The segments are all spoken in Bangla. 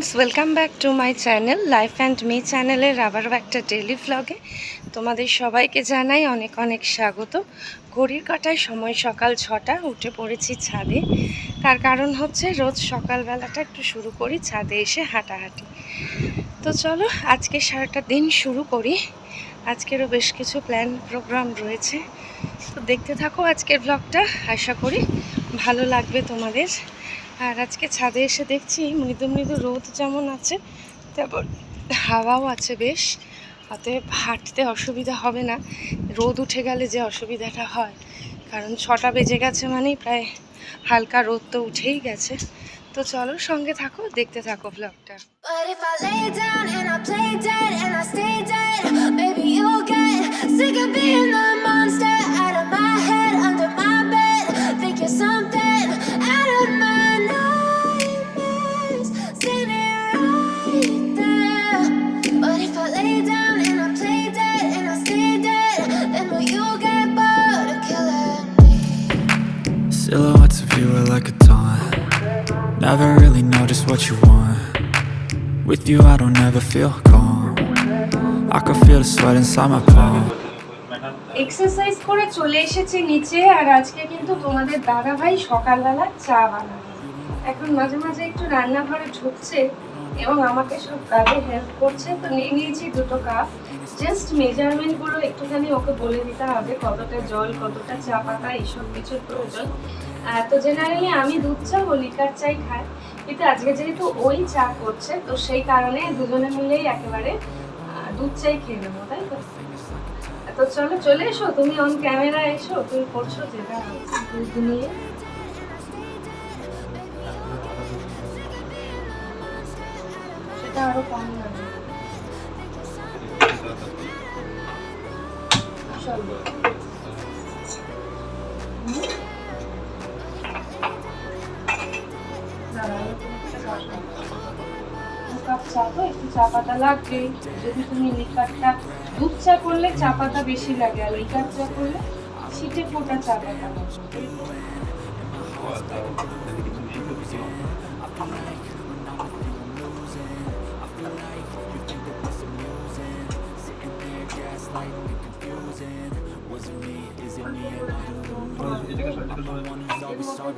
Friends welcome back to my channel life and me চ্যানেলের আবারও একটা ডেলি ভ্লগে তোমাদের সবাইকে জানাই অনেক অনেক স্বাগত। ঘড়ির কাটায় সময় সকাল ছটা, উঠে পড়েছি ছাদে। তার কারণ হচ্ছে রোজ সকালবেলাটা একটু শুরু করি, ছাদে এসে হাঁটাহাঁটি। তো চলো, আজকে সারাটা দিন শুরু করি। আজকেরও বেশ কিছু প্ল্যান প্রোগ্রাম রয়েছে। তো দেখতে থাকো আজকের ব্লগটা আশা করি ভালো লাগবে তোমাদের। আর আজকে ছাদে এসে দেখছি মৃদু মৃদু রোদ যেমন আছে, তেমন হাওয়াও আছে বেশ। অতএব হাঁটতে অসুবিধা হবে না। রোদ উঠে গেলে যে অসুবিধাটা হয়। কারণ ছটা বেজে গেছে মানেই প্রায় হালকা রোদ তো উঠেই গেছে। তো চলো সঙ্গে থাকো, দেখতে থাকো ব্লগটা But I With you, I don't ever feel calm. I can feel the sweat inside my palm. Exercise করে চলে এসেছি নিচে আর আজকে কিন্তু তোমাদের দাদা ভাই সকালবেলা চা বানাবে। এখন মাঝে মাঝে একটু রান্নাঘরে ঢুকছে এবং আমাকে সব কাজে হেল্প করছে। তো নিয়ে নিয়েছি দুটো কাপ জাস্ট মেজারমেন্টগুলো একটুখানি ওকে বলে দিতে হবে কতটা জল কতটা চা পাতা এইসব কিছুর প্রয়োজন। তো জেনারেলি আমি দুধ চা ও লিকার চাই খাই। কিন্তু আজকে যেহেতু ওই চা করছে, তো সেই কারণে দুজনে মিলেই একেবারে দুধ চাই খেয়ে নেব, তাই তো? তো চলো, চলে এসো, তুমি অন ক্যামেরা এসো, তুমি করছ যেটা দুধ নিয়ে। সেটা আরও কম চলো। কাপ চা তো চা পাতা লাগবে। যদি তুমি লিকারটা, দুধ চা করলে চা পাতা বেশি লাগে, আর লিকার চা করলে ছিটে ফোটা চা পাতা লাগবে। Even though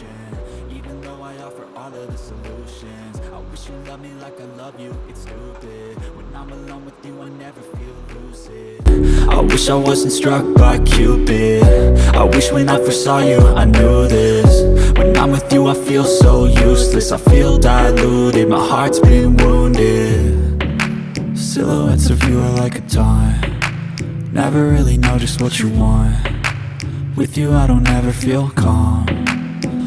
I offer all of the solutions, I wish you loved me like I love you. It's stupid. When I'm alone with you, I never feel lucid. I wish I wasn't struck by Cupid. I wish when I first saw you, I knew this. When I'm with you, I feel so useless. I feel diluted. My heart's been wounded. Silhouettes of you are like a taunt. Never really know just what you want. With you, I don't ever feel calm.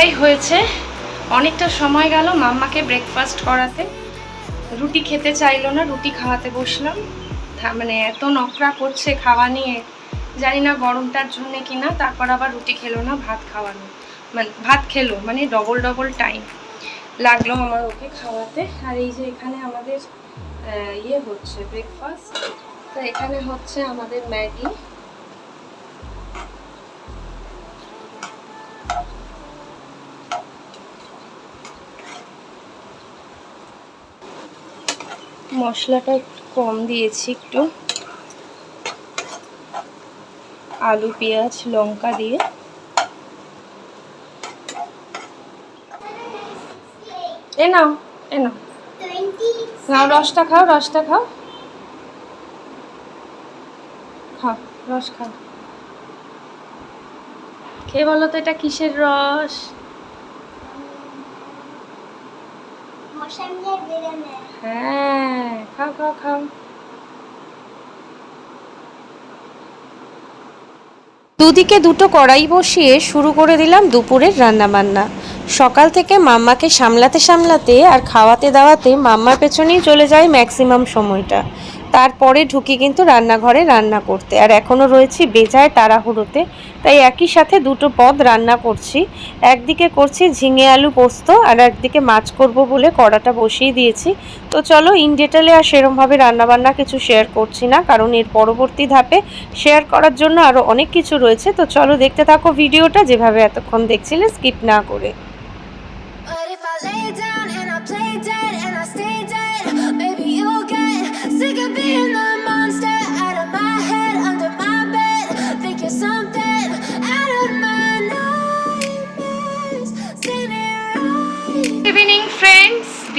অনেকটাই হয়েছে। অনেকটা সময় গেল মাম্মাকে ব্রেকফাস্ট করাতে। রুটি খেতে চাইলো না, রুটি খাওয়াতে বসলাম। মানে এত নকরা করছে খাওয়া নিয়ে। জানি না গরমটার জন্য কি না তারপর আবার রুটি খেলো না, ভাত খাওয়ানো। মানে ভাত খেলো মানে ডবল ডবল টাইম লাগল আমার ওকে খাওয়াতে। আর এই যে এখানে আমাদের ইয়ে হচ্ছে ব্রেকফাস্ট তো এখানে হচ্ছে আমাদের ম্যাগি। মশলাটা কম দিয়েছি একটু। আলু, পেঁয়াজ, লঙ্কা দিয়ে। এ নাও এ নাও। নাও, রসটা খাও রসটা খাও। খাও, রস খাও। খেয়ে বলো তো, এটা কিসের রস? হ্যাঁ দুদিকে দুটো কড়াই বসিয়ে শুরু করে দিলাম দুপুরের রান্নাবান্না। সকাল থেকে মাম্মাকে সামলাতে সামলাতে আর খাওয়াতে দাওয়াতে মাম্মার পেছনেই চলে যায় ম্যাক্সিমাম সময়টা। তারপরে ঢুকি কিন্তু রান্নাঘরে রান্না করতে। আর এখনও রয়েছি বেজায় তাড়াহুড়োতে। তাই একই সাথে দুটো পদ রান্না করছি। একদিকে করছি ঝিঙে আলু পোস্ত আর একদিকে মাছ করব বলে কড়াটা বসিয়ে দিয়েছি। তো চলো ইন ডিটেলে আর সেরমভাবে রান্নাবান্না কিছু শেয়ার করছি না, কারণ এর পরবর্তী ধাপে শেয়ার করার জন্য আরও অনেক কিছু রয়েছে। তো চলো দেখতে থাকো ভিডিওটা, যেভাবে এতক্ষণ দেখছিলে, স্কিপ না করে।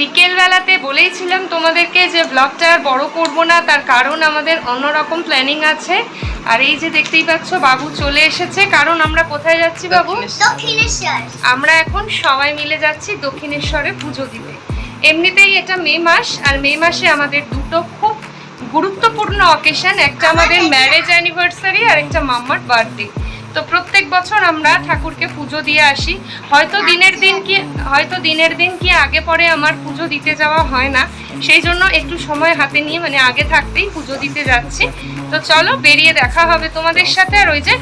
বিকেলবেলাতে বলেইছিলাম তোমাদেরকে যে ব্লগটা আর বড় করব না তার কারণ আমাদের অন্যরকম প্ল্যানিং আছে। আর এই যে দেখতেই পাচ্ছ বাবু চলে এসেছে। কারণ আমরা কোথায় যাচ্ছি বাবু? আমরা এখন সবাই মিলে যাচ্ছি দক্ষিণেশ্বরে পুজো দিতে। এমনিতেই এটা মে মাস আর মে মাসে আমাদের দুটো গুরুত্বপূর্ণ অকেশন একটা আমাদের ম্যারেজ অ্যানিভার্সারি আর একটা মাম্মার বার্থডে তো প্রত্যেক বছর আমরা ঠাকুরকে পুজো দিয়ে আসি। হয়তো দিনের দিন কি, হয়তো দিনের দিন কি আগে পরে আমার পুজো দিতে যাওয়া হয় না। সেই জন্য একটু সময় হাতে নিয়ে মানে আগে থাকতেই পুজো দিতে যাচ্ছি। তো চলো, বেরিয়ে দেখা হবে তোমাদের সাথে। আর ওই যে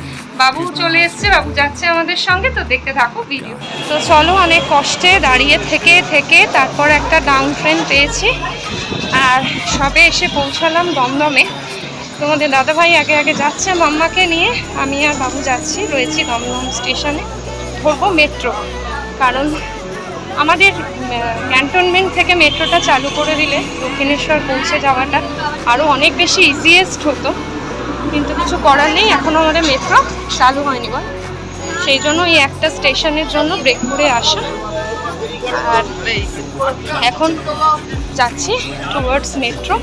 বাবু চলে এসছে বাবু যাচ্ছে আমাদের সঙ্গে তো দেখতে থাকো ভিডিও তো চলো অনেক কষ্টে দাঁড়িয়ে থেকে থেকে তারপর একটা ডাউন ট্রেন পেয়েছি। আর সবে এসে পৌঁছালাম দমদমে। তোমাদের দাদাভাই আগে আগে যাচ্ছে মাম্মাকে নিয়ে আমি আর বাবু যাচ্ছি রয়েছি দমদম স্টেশনে। ধরবো মেট্রো কারণ আমাদের ক্যান্টনমেন্ট থেকে মেট্রোটা চালু করে দিলে দক্ষিণেশ্বর পৌঁছে যাওয়াটা আরও অনেক বেশি ইজিয়েস্ট হতো। কিন্তু কিছু করার নেই এখনও আমাদের মেট্রো চালু হয়নি বল সেই জন্য এই একটা স্টেশনের জন্য ব্রেক করে আসা। আর এখন যাচ্ছি টুয়ার্ডস মেট্রো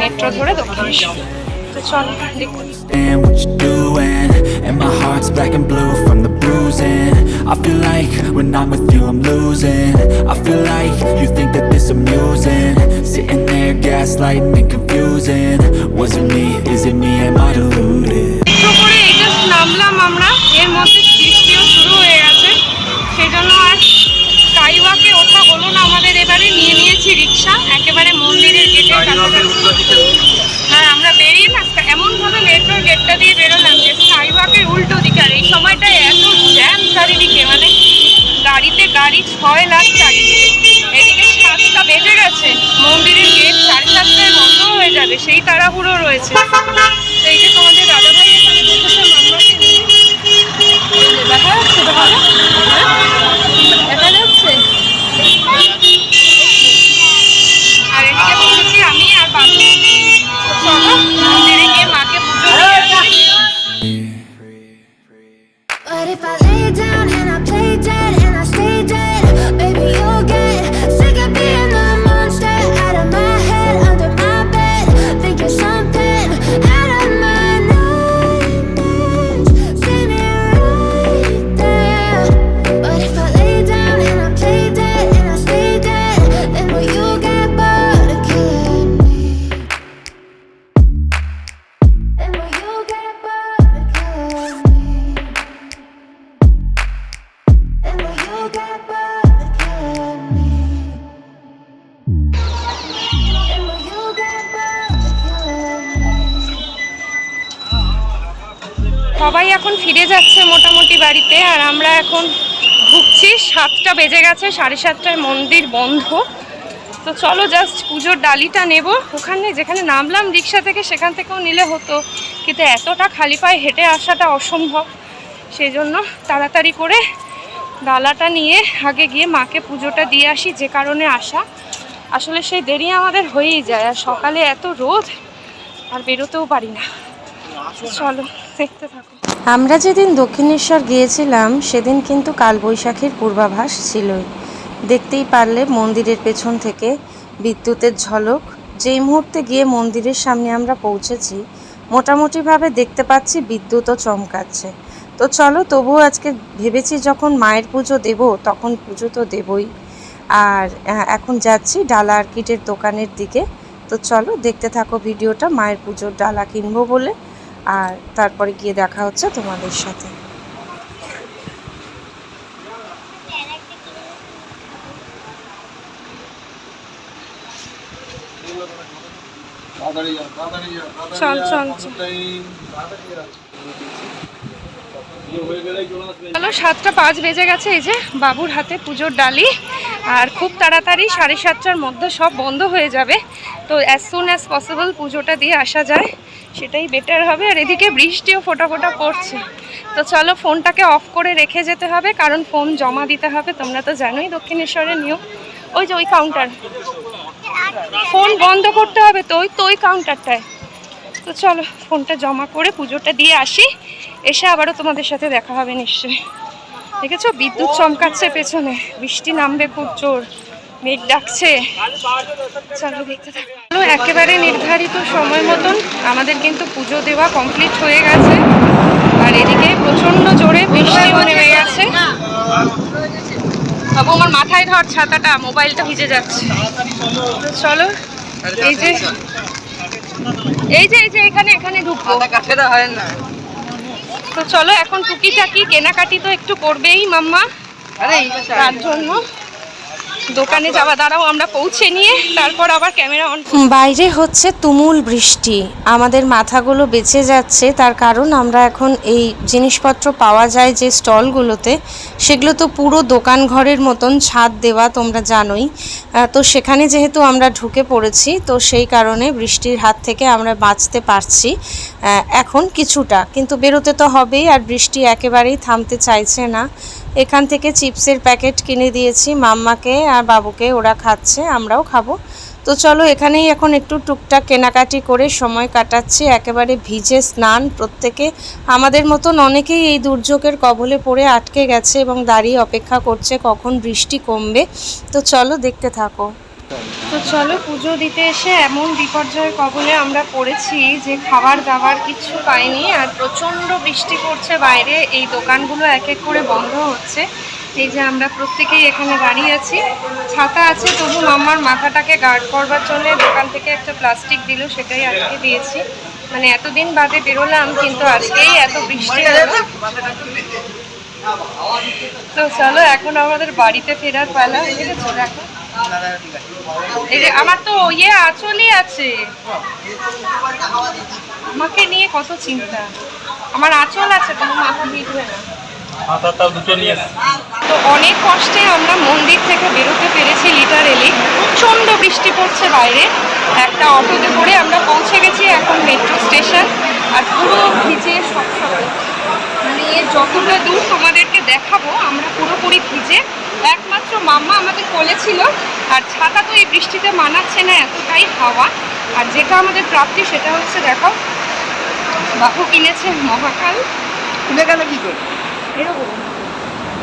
মেট্রো ধরে দক্ষিণেশ্বর। তো চল দেখতে I feel like when I'm with you I'm losing I feel like you think that this amusing Sitting there gaslighting and confusing Was it me, is it me, am I deluded? নামলাম আমরা এর মধ্যে বৃষ্টিও শুরু হয়ে গেছে সেই জন্য আর স্কাইওয়াকে ওঠা হলো না আমাদের এবারে নিয়ে নিয়েছি রিক্সা একেবারে মন্দিরের গেটের কাছাকাছি হ্যাঁ আমরা বেরিয়ে না এমনভাবে মেট্রোর গেটটা দিয়ে বেরোলাম যে স্কাইওয়াকের উল্টো এই সময়টায় এত জ্যাম চারিদিকে মানে গাড়িতে গাড়ি ছয় লাখ চারিদিকে। এদিকে সাতটা বেজে গেছে, মন্দিরের গেট সাড়ে সাতটায় বন্ধ হয়ে যাবে, সেই তাড়াহুড়ো রয়েছে। সেই যে তোমাদের সবাই এখন ফিরে যাচ্ছে মোটামুটি বাড়িতে আর আমরা এখন ঢুকছি। সাতটা বেজে গেছে, সাড়ে সাতটায় মন্দির বন্ধ। তো চলো জাস্ট পুজোর ডালিটা নেব। ওখানে যেখানে নামলাম রিক্সা থেকে সেখান থেকেও নিলে হতো। কিন্তু এতটা খালি পায়ে হেঁটে আসাটা অসম্ভব। সেই জন্য তাড়াতাড়ি করে ডালাটা নিয়ে আগে গিয়ে মাকে পুজোটা দিয়ে আসি যে কারণে আসা। আসলে সেই দেরি আমাদের হয়েই যায় আর সকালে এত রোদ, আর বেরোতেও পারি না। চলো, দেখতে আমরা যেদিন দক্ষিণেশ্বর গিয়েছিলাম, সেদিন কিন্তু কালবৈশাখীর পূর্বাভাস ছিলই। দেখতেই পারলে মন্দিরের পেছন থেকে বিদ্যুতের ঝলক। যেই মুহূর্তে গিয়ে মন্দিরের সামনে আমরা পৌঁছেছি, মোটামুটিভাবে দেখতে পাচ্ছি বিদ্যুৎও চমকাচ্ছে। তো চলো, তবুও আজকে ভেবেছি যখন মায়ের পুজো দেব, তখন পুজো তো দেবই। আর এখন যাচ্ছি ডালা আর কিটের দোকানের দিকে। তো চলো, দেখতে থাকো ভিডিওটা, মায়ের পুজোর ডালা কিনবো বলে। আর তারপরে গিয়ে দেখা হচ্ছে তোমাদের সাথে। চল চল চল। চলো সাতটা পাঁচ বেজে গেছে এই যে বাবুর হাতে পুজোর ডালি। আর খুব তাড়াতাড়ি সাড়ে সাতটার মধ্যে সব বন্ধ হয়ে যাবে। তো অ্যাজ সুন অ্যাজ পসিবল পুজোটা দিয়ে আসা যায়। সেটাই বেটার হবে আর এদিকে বৃষ্টিও ফোটা ফোটা পড়ছে। তো চলো ফোনটাকে অফ করে রেখে যেতে হবে, কারণ ফোন জমা দিতে হবে, তোমরা তো জানোই দক্ষিণেশ্বরের নিয়ম। ওই যে ওই কাউন্টার ফোন বন্ধ করতে হবে তো, ওই তো ওই কাউন্টারটায় তো চলো ফোনটা জমা করে পুজোটা দিয়ে আসি, এসে আবারও তোমাদের সাথে দেখা হবে নিশ্চয়ই। দেখেছ? বিদ্যুৎ চমকাচ্ছে পেছনে, বৃষ্টি নামবে খুব জোর। মেঘ ডাকছে। চলো দেখতে থাকো। একেবারে নির্ধারিত সময় মতন আমাদের কিন্তু পুজো দেওয়া কমপ্লিট হয়ে গেছে। আর এদিকে প্রচণ্ড জোরে বৃষ্টিও নেমে গেছে বাবু আমার মাথায় ধর ছাতাটা মোবাইলটা ভিজে যাচ্ছে। চলো এই যে এই যে এই যে এখানে এখানে ঢুকবো। তো চলো এখন টুকিটাকি কেনাকাটি তো একটু করবেই মাম্মা। তার জন্য। দোকানে যাওয়া, দাঁড়াও, আমরা পৌঁছে নিয়ে তারপর আবার ক্যামেরা অন বাইরে হচ্ছে তুমুল বৃষ্টি। আমাদের মাথাগুলো বেঁচে যাচ্ছে, তার কারণ আমরা এখন এই জিনিসপত্র পাওয়া যায় যে স্টলগুলোতে, সেগুলো তো পুরো দোকান ঘরের মতন ছাদ দেওয়া তোমরা জানোই। তো সেখানে যেহেতু আমরা ঢুকে পড়েছি, তো সেই কারণে বৃষ্টির হাত থেকে আমরা বাঁচতে পারছি এখন কিছুটা। কিন্তু বেরোতে তো হবেই, আর বৃষ্টি একেবারেই থামতে চাইছে না। এখান থেকে চিপসের প্যাকেট কিনে দিয়েছি, মাম্মাকে আর বাবুকে, ওরা খাচ্ছে, আমরাও খাব। তো চলো এখানেই এখন একটু টুকটাক কেনাকাটি করে সময় কাটাচ্ছি, একেবারে ভিজে স্নান প্রত্যেকে। আমাদের মতন অনেকেই এই দুর্যোগের কবলে পড়ে আটকে গেছে এবং দাঁড়িয়ে অপেক্ষা করছে কখন বৃষ্টি কমবে। তো চলো দেখতে থাকো। তো চলো পুজো দিতে এসে এমন বিপর্যয়ের কবলে আমরা পড়েছি যে খাবার দাবার কিচ্ছু পাইনি আর প্রচণ্ড বৃষ্টি পড়ছে বাইরে। এই দোকানগুলো এক এক করে বন্ধ হচ্ছে। এই যে আমরা প্রত্যেকেই এখানে দাঁড়িয়ে আছি। ছাতা আছে, তবু মাম্মার মাথাটাকে গার্ড করবার জন্য দোকান থেকে একটা প্লাস্টিক দিল, সেটাই আজকে দিয়েছি। মানে এতদিন বাদে বেরোলাম, কিন্তু আজকেই এত বৃষ্টি তো চলো, এখন আমাদের বাড়িতে ফেরার পালা। আছে দেখো এই যে আমার তো ইয়ে আঁচলই আছে। আমাকে নিয়ে কত চিন্তা। আমার আঁচল আছে তোমার মাথা মিটবে না। তো অনেক কষ্টে আমরা মন্দির থেকে বেরোতে পেরেছি লিটারেলি প্রচণ্ড বৃষ্টি পড়ছে বাইরে। একটা অটোতে করে আমরা পৌঁছে গেছি এখন মেট্রো স্টেশন আর পুরো ভিজে সব সব। যতটা দূর তোমাদেরকে দেখাবো আমরা পুরোপুরি ভিজে। একমাত্র মাম্মা আমাদের কোলে ছিল আর ছাতা তো এই বৃষ্টিতে মানাচ্ছে না এতটাই হাওয়া। আর যেটা আমাদের প্রাপ্তি সেটা হচ্ছে দেখো বাপু কিনেছে মহাকাল। খুলে গেল কি এরকম।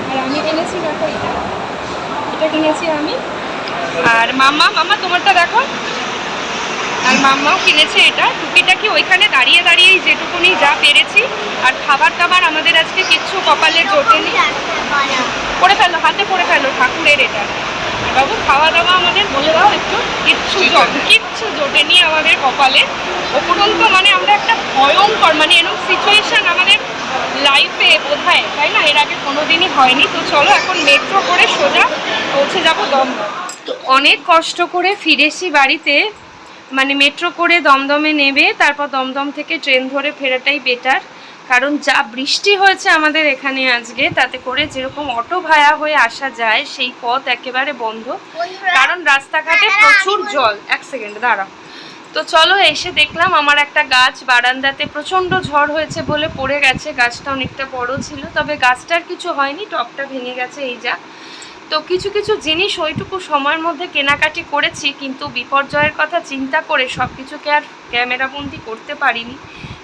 আর আমি কিনেছি দেখো এটা। এটা কিনেছি আমি। আর মাম্মা মাম্মা তোমারটা দেখো। আর মাম্মাও কিনেছে এটা। টুকিটাকি ওইখানে দাঁড়িয়ে দাঁড়িয়েই যেটুকুনি যা পেরেছি। আর খাবার দাবার আমাদের আজকে কিচ্ছু কপালে জোটেনি। করে ফেলো হাতে করে ফেলো ঠাকুরের এটা। বাবু খাওয়া দাওয়া আমাদের বলে দাও একটু। কিচ্ছু জট কিচ্ছু জোটেনি আমাদের কপালে। উপরন্ত মানে আমরা একটা ভয়ঙ্কর মানে এরকম সিচুয়েশন আমাদের লাইফে বোধহয় তাই না? এর আগে কোনোদিনই হয়নি। তো চলো এখন মেট্রো করে সোজা পৌঁছে যাব দমদম। তো অনেক কষ্ট করে ফিরেছি বাড়িতে। মানে মেট্রো করে দমদমে নেবে তারপর দমদম থেকে ট্রেন ধরে ফেরাটাই বেটার কারণ যা বৃষ্টি হয়েছে আমাদের এখানে আজকে তাতে করে যেরকম অটো ভায়া হয়ে আসা যায় সেই পথ একেবারে বন্ধ। কারণ রাস্তাঘাটে প্রচুর জল। এক সেকেন্ড দাঁড়াও। তো চলো এসে দেখলাম আমার একটা গাছ বারান্দাতে প্রচণ্ড ঝড় হয়েছে বলে পড়ে গেছে গাছটা অনেকটা বড় ছিল তবে গাছটার কিছু হয়নি টপটা ভেঙে গেছে এই যা। তো কিছু কিছু জিনিস ওইটুকু সময়ের মধ্যে কেনাকাটি করেছি, কিন্তু বিপর্যয়ের কথা চিন্তা করে সব কিছুকে আর ক্যামেরাবন্দি করতে পারিনি।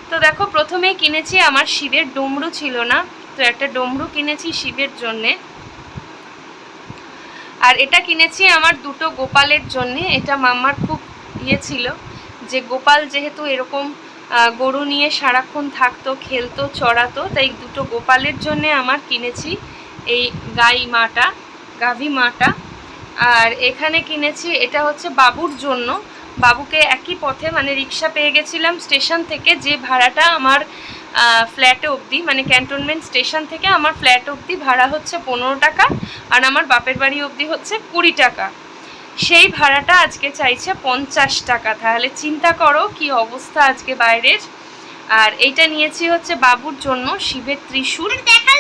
তো দেখো, প্রথমেই কিনেছি আমার শিবের ডমরু ছিল না, তো একটা ডমরু কিনেছি শিবের জন্যে। আর এটা কিনেছি আমার দুটো গোপালের জন্যে, এটা মাম্মার খুব ইয়ে ছিল। যে গোপাল যেহেতু এরকম গরু নিয়ে সারাক্ষণ থাকতো, খেলতো, চড়াতো, তাই দুটো গোপালের জন্যে আমার কিনেছি এই গাই মাটা। গাভী মাটা। আর এখানে কিনেছি, এটা হচ্ছে বাবুর জন্য। বাবুকে একই পথে মানে রিক্সা পেয়ে গেছিলাম স্টেশন থেকে, যে ভাড়াটা আমার ফ্ল্যাটে অবধি মানে ক্যান্টনমেন্ট স্টেশন থেকে আমার ফ্ল্যাট অবধি ভাড়া হচ্ছে পনেরো টাকা, আর আমার বাপের বাড়ি অবধি হচ্ছে কুড়ি টাকা। সেই ভাড়াটা আজকে চাইছে পঞ্চাশ টাকা। তাহলে চিন্তা করো কি অবস্থা আজকে বাইরের। আর এইটা নিয়েছি হচ্ছে বাবুর জন্য শিবের ত্রিশূল।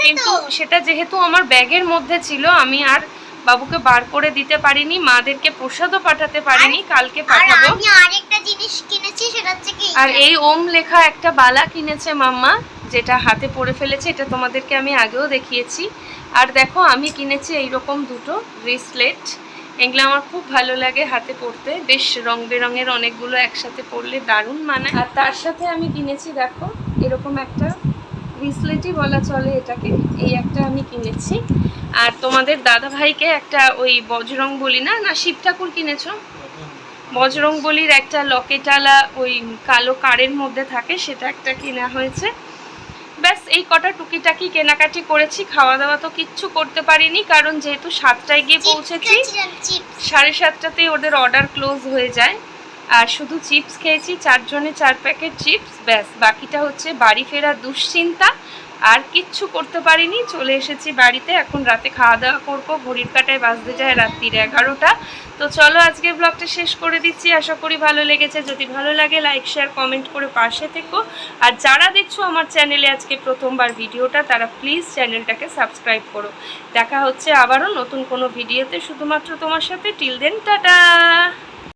কিন্তু সেটা যেহেতু আমার ব্যাগের মধ্যে ছিল আমি আর বাবুকে বার করে দিতে পারিনি মাদেরকে প্রসাদও পাঠাতে পারিনি কালকে পাঠাবো। আরেকটা জিনিস কিনেছি সেটা হচ্ছে কি আর এই ওম লেখা একটা বালা কিনেছে মাম্মা যেটা হাতে পরে ফেলেছে এটা তোমাদেরকে আমি আগেও দেখিয়েছি। আর দেখো আমি কিনেছি এইরকম দুটো ব্রেসলেট। এগুলো আমার খুব ভালো লাগে হাতে পরতে বেশ রং বেরঙের অনেকগুলো একসাথে পরলে দারুণ মানায় আর তার সাথে আমি কিনেছি, দেখো, এরকম একটা ব্রেসলেটই বলা চলে এটাকে। এই একটা আমি কিনেছি। আর তোমাদের দাদা ভাইকে একটা ওই বজরং বলি না না, শিব ঠাকুর কিনেছো? বজরং বলির একটা লকেটালা ওই কালো কারের মধ্যে থাকে, সেটা একটা কেনা হয়েছে। ব্যাস এই কটা টুকিটাকি কেনাকাটি করেছি খাওয়া দাওয়া তো কিচ্ছু করতে পারিনি কারণ যেহেতু সাতটায় গিয়ে পৌঁছেছি সাড়ে সাতটাতেই ওদের অর্ডার ক্লোজ হয়ে যায়। আর শুধু চিপস খেয়েছি চারজনে চার প্যাকেট চিপস ব্যাস বাকিটা হচ্ছে বাড়ি ফেরার দুশ্চিন্তা। আর কিচ্ছু করতে পারিনি, চলে এসেছি বাড়িতে। এখন রাতে খাওয়া দাওয়া করব। ঘড়ির কাটায় বাজতে যায় রাত্রির এগারোটা। তো চলো আজকের ব্লগটা শেষ করে দিচ্ছি। আশা করি ভালো লেগেছে। যদি ভালো লাগে লাইক শেয়ার কমেন্ট করে পাশে থেকো। আর যারা দেখছ আমার চ্যানেলে আজকে প্রথমবার ভিডিওটা, তারা প্লিজ চ্যানেলটাকে সাবস্ক্রাইব করো। দেখা হচ্ছে আবারও নতুন কোনো ভিডিওতে শুধুমাত্র তোমার সাথে। Till then tata